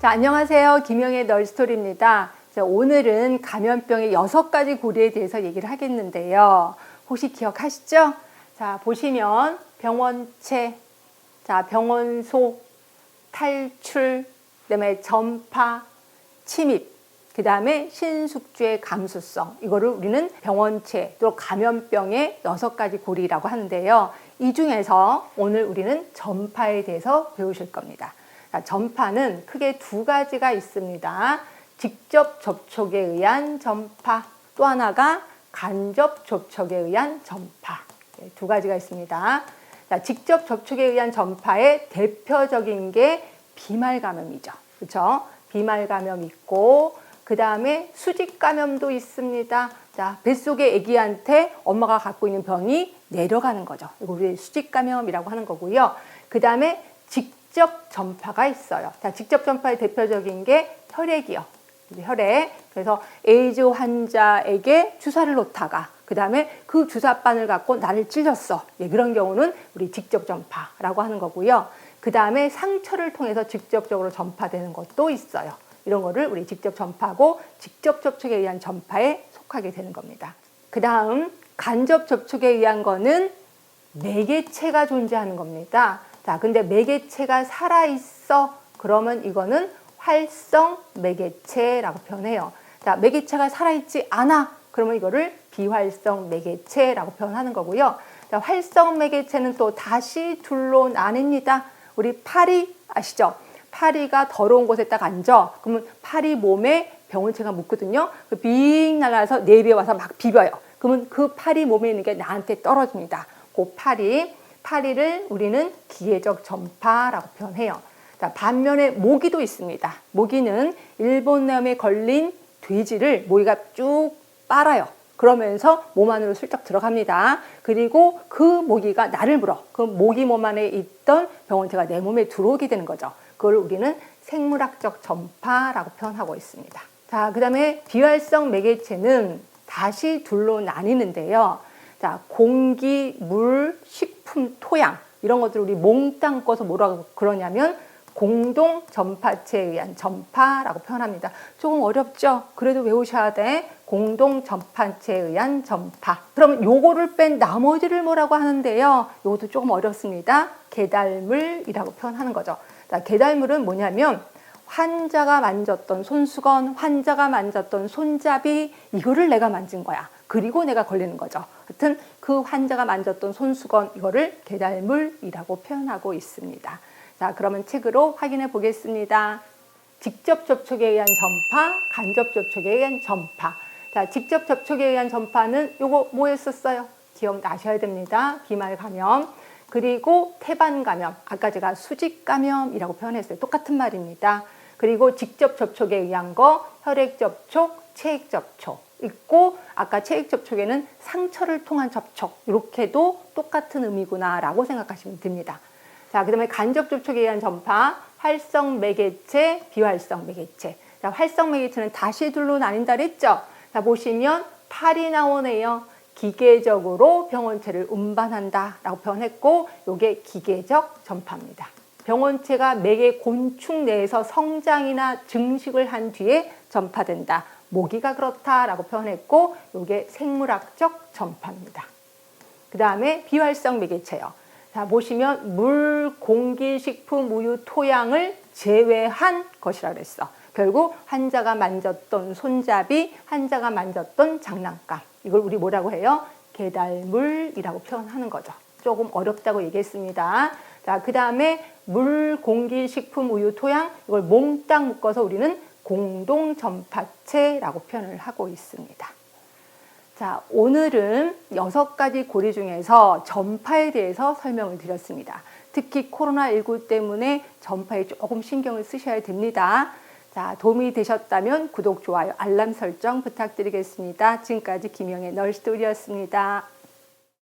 자, 안녕하세요. 김영의 널스토리입니다. 자, 오늘은 감염병의 여섯 가지 고리에 대해서 얘기를 하겠는데요. 혹시 기억하시죠? 자, 보시면 병원체, 자, 병원소, 탈출, 그다음에 전파, 침입, 그 다음에 신숙주의 감수성. 이거를 우리는 병원체, 또 감염병의 여섯 가지 고리라고 하는데요. 이 중에서 오늘 우리는 전파에 대해서 배우실 겁니다. 자, 전파는 크게 두 가지가 있습니다. 직접 접촉에 의한 전파, 또 하나가 간접 접촉에 의한 전파. 네, 두 가지가 있습니다. 자, 직접 접촉에 의한 전파의 대표적인 게 비말 감염이죠. 그렇죠? 비말 감염 있고 그 다음에 수직 감염도 있습니다. 자, 뱃속의 아기한테 엄마가 갖고 있는 병이 내려가는 거죠. 이거 우리 수직 감염이라고 하는 거고요. 그 다음에 직접 전파가 있어요. 자, 직접 전파의 대표적인 게 혈액이요. 혈액. 그래서 에이즈 환자에게 주사를 놓다가 그 다음에 그 주사바늘 갖고 나를 찔렸어. 예, 그런 경우는 우리 직접 전파라고 하는 거고요. 그 다음에 상처를 통해서 직접적으로 전파되는 것도 있어요. 이런 거를 우리 직접 전파하고 직접 접촉에 의한 전파에 속하게 되는 겁니다. 그 다음 간접 접촉에 의한 거는 매개체가 존재하는 겁니다. 자, 근데 매개체가 살아있어. 그러면 이거는 활성 매개체라고 표현해요. 자, 매개체가 살아있지 않아. 그러면 이거를 비활성 매개체라고 표현하는 거고요. 자, 활성 매개체는 또 다시 둘로 나뉩니다. 우리 파리 아시죠? 파리가 더러운 곳에 딱 앉아. 그러면 파리 몸에 병원체가 묻거든요. 빙 날아서 내비에 와서 막 비벼요. 그러면 그 파리 몸에 있는 게 나한테 떨어집니다. 그 파리, 파리를 우리는 기계적 전파라고 표현해요. 자, 반면에 모기도 있습니다. 모기는 일본염에 걸린 돼지를 모기가 쭉 빨아요. 그러면서 몸 안으로 슬쩍 들어갑니다. 그리고 그 모기가 나를 물어. 그 모기 몸 안에 있던 병원체가 내 몸에 들어오게 되는 거죠. 그걸 우리는 생물학적 전파라고 표현하고 있습니다. 자, 그 다음에 비활성 매개체는 다시 둘로 나뉘는데요. 자, 공기, 물, 식 품, 토양 이런 것들 우리 몽땅 꺼서 뭐라고 그러냐면 공동 전파체에 의한 전파라고 표현합니다. 조금 어렵죠? 그래도 외우셔야 돼. 공동 전파체에 의한 전파. 그럼 요거를 뺀 나머지를 뭐라고 하는데요? 요것도 조금 어렵습니다. 개달물이라고 표현하는 거죠. 자, 개달물은 뭐냐면 환자가 만졌던 손수건, 환자가 만졌던 손잡이 이거를 내가 만진 거야. 그리고 내가 걸리는 거죠. 하여튼 그 환자가 만졌던 손수건 이거를 개달물이라고 표현하고 있습니다. 자, 그러면 책으로 확인해 보겠습니다. 직접 접촉에 의한 전파, 간접 접촉에 의한 전파. 자, 직접 접촉에 의한 전파는 요거 뭐 했었어요? 기억나셔야 됩니다. 비말 감염. 그리고 태반 감염. 아까 제가 수직 감염이라고 표현했어요. 똑같은 말입니다. 그리고 직접 접촉에 의한 거 혈액 접촉, 체액 접촉 있고 아까 체액 접촉에는 상처를 통한 접촉 이렇게도 똑같은 의미구나라고 생각하시면 됩니다. 자, 그다음에 간접 접촉에 의한 전파, 활성 매개체, 비활성 매개체. 자, 활성 매개체는 다시 둘로 나뉜다 그랬죠? 자, 보시면 팔이 나오네요. 기계적으로 병원체를 운반한다라고 표현했고, 요게 기계적 전파입니다. 병원체가 매개 곤충 내에서 성장이나 증식을 한 뒤에 전파된다. 모기가 그렇다라고 표현했고, 요게 생물학적 전파입니다. 그 다음에 비활성 매개체요. 자, 보시면 물, 공기, 식품, 우유, 토양을 제외한 것이라 그랬어. 결국 환자가 만졌던 손잡이, 환자가 만졌던 장난감. 이걸 우리 뭐라고 해요? 개달물이라고 표현하는 거죠. 조금 어렵다고 얘기했습니다. 자, 그 다음에 물, 공기, 식품, 우유, 토양 이걸 몽땅 묶어서 우리는 공동 전파체라고 표현을 하고 있습니다. 자, 오늘은 여섯 가지 고리 중에서 전파에 대해서 설명을 드렸습니다. 특히 코로나19 때문에 전파에 조금 신경을 쓰셔야 됩니다. 자, 도움이 되셨다면 구독, 좋아요, 알람 설정 부탁드리겠습니다. 지금까지 김영의 널스토리였습니다.